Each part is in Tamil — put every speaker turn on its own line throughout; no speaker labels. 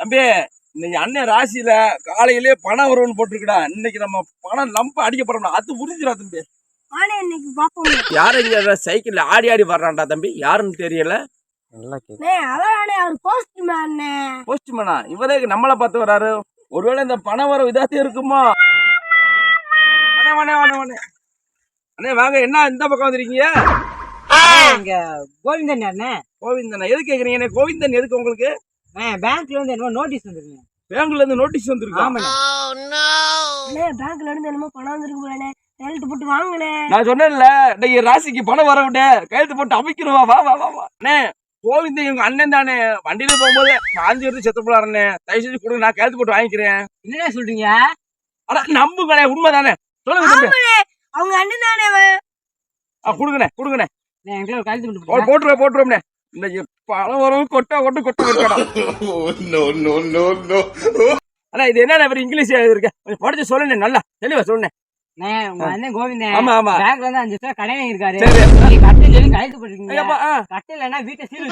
தம்பி இன்னைக்கு அண்ணன் ராசியில காலையிலே பணம் வரும்னு போட்டிருக்கடா. இன்னைக்கு நம்ம பணம் லம்ப அடிக்க போறோம்டா அது உறுதிடா தம்பி.
ஆனே இன்னைக்கு பாப்போம்.
யாரு இங்க சைக்கிள்ல ஆடி ஆடி வர்றான்டா தம்பி? யாருன்னு தெரியல. போஸ்ட்மேனா இவரே நம்மள பார்த்து வராரு ஒருவேளை இந்த பணம் வர இதாத்தே இருக்குமா? அண்ணே வாங்க. என்ன இந்த பக்கம் வந்திருக்கீங்க?
இங்க கோவிந்தன் அண்ணே.
கோவிந்தன்? எது கேக்குறீங்க? கோவிந்தன் எதுக்கு உங்களுக்கு?
பேங்க்ல இருந்து என்னமோ நோட்டீஸ் வந்துருங்க
பேங்க்ல இருந்து நோட்டீஸ் வந்திருக்கு?
அண்ணே பேங்க்ல இருந்து என்னமோ பணம் வந்திருக்கு போலண்ணே. கையெழுத்து போட்டு வாங்கண்ணே.
நான் சொன்னேன்ல இன்னைக்கு ராசிக்கு பணம் வர விட்டு கையெழுத்து போட்டு அமைக்கிறவா வா வா வா வா. அண்ணே கோவிந்தன் எங்க அண்ணன் தானே. வண்டியில போகும்போது காஞ்சி எடுத்து செத்து போலாருண்ணே. தயவு செஞ்சு கொடுங்க நான் கையெழுத்து போட்டு வாங்கிக்கிறேன்.
என்னண்ணே சொல்றீங்க?
அட நம்புங்களே உண்மைதானே? சொல்லுங்க
அவங்க அண்ணன் தானே
கொடுங்கண்ணே கொடுங்கண்ணே. போட்டுருவேன் போட்டுருவோம்ண்ணே. இன்னைக்கு பணம் வரும் கொட்டை கொட்டு கொட்டை
no.
அண்ணா இது என்ன இவர் இங்கிலீஷ் எழுதிருக்க? கொஞ்சம் படிச்சு சொல்லுண்ணே நல்லா தெளிவா
அண்ணே உங்க அண்ணன் கோவிந்தன்
ஆமா ஆமா.
பேங்க்ல இருந்து அஞ்சு வருஷம் கடை வாங்கியிருக்காரு. கட்டை சொல்லி போட்டுருக்கீங்க. வீட்டை சீல்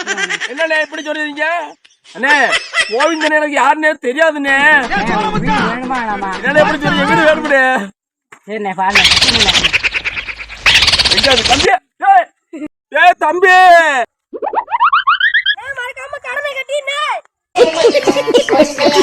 என்னண்ணே இப்படி சொல்றீங்க? அண்ணே கோவிந்தன் எனக்கு யாருன்னே தெரியாதுண்ணே.
வேணுமா வேணாமா
என்னண்ணே எப்படி சொல்றீங்க? வீடு வேணும்னே.
சரிண்ணே பாருங்க
எங்க தம்பி? ஏய் தம்பி!
Yes.